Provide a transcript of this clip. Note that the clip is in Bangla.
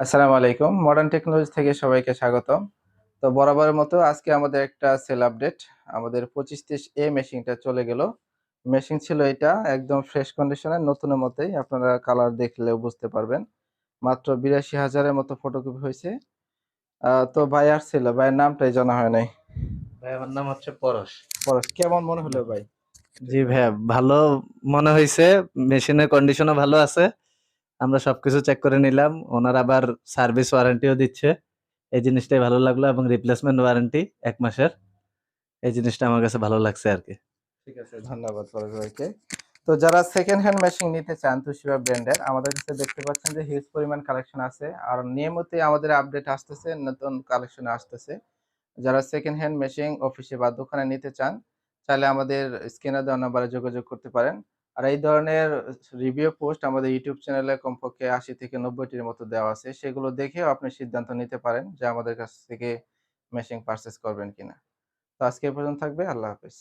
আসসালামু আলাইকুম। মডার্ন টেকনোলজি থেকে সবাইকে স্বাগতম। তো বরাবরের মতো আজকে আমাদের একটা সেল আপডেট আমাদের পঁচিশ তিরিশ এ মেশিনটা চলে গেল। মেশিন ছিল এটা একদম ফ্রেশ কন্ডিশনে নতুনের মতোই। আপনারা কালার দেখলেও বুঝতে পারবেন। মাত্র বিরাশি হাজারের মতো ফটোকপি হয়েছে। তো ভাই আসছিল ভাইয়ের নামটাই জানা হয় নাই। ভাই আমার নাম হচ্ছে পরশ। পরশ কেমন মনে হলো ভাই? জি ভাইয়া ভালো মনে হয়েছে। মেশিনের কন্ডিশনও ভালো আছে। আমরা সবকিছু চেক করে নিলাম। ওনার আবার সার্ভিস ওয়ারেন্টিও দিচ্ছে। এই জিনিসটাই ভালো লাগল এবং রিপ্লেসমেন্ট ওয়ারেন্টি এক মাসের। এই জিনিসটা আমার কাছে ভালো লাগছে আর কি। ঠিক আছে, ধন্যবাদ ভাইকে। তো যারা সেকেন্ড হ্যান্ড মেশিন নিতে চান তুশিবা ব্র্যান্ডের, আমাদের কাছে দেখতে পাচ্ছেন যে হিউজ পরিমাণ কালেকশন আছে। আর নিয়মিতই আমাদের আপডেট আসতেছে, নতুন কালেকশন আসতেছে। যারা সেকেন্ড হ্যান্ড মেশিন অফিসে বা দোকানে নিতে চান, চাইলে আমাদের স্ক্রিনে দেওয়া নাম্বারে যোগাযোগ করতে পারেন। আর এই ধরনের রিভিউ পোস্ট আমাদের ইউটিউব চ্যানেলে কমপক্ষে আশি থেকে নব্বইটির মতো দেওয়া আছে, সেগুলো দেখেও আপনি সিদ্ধান্ত নিতে পারেন যে আমাদের কাছ থেকে মেশিন পারচেস করবেন কিনা। তো আজকে পর্যন্ত থাকবে, আল্লাহ হাফেজ।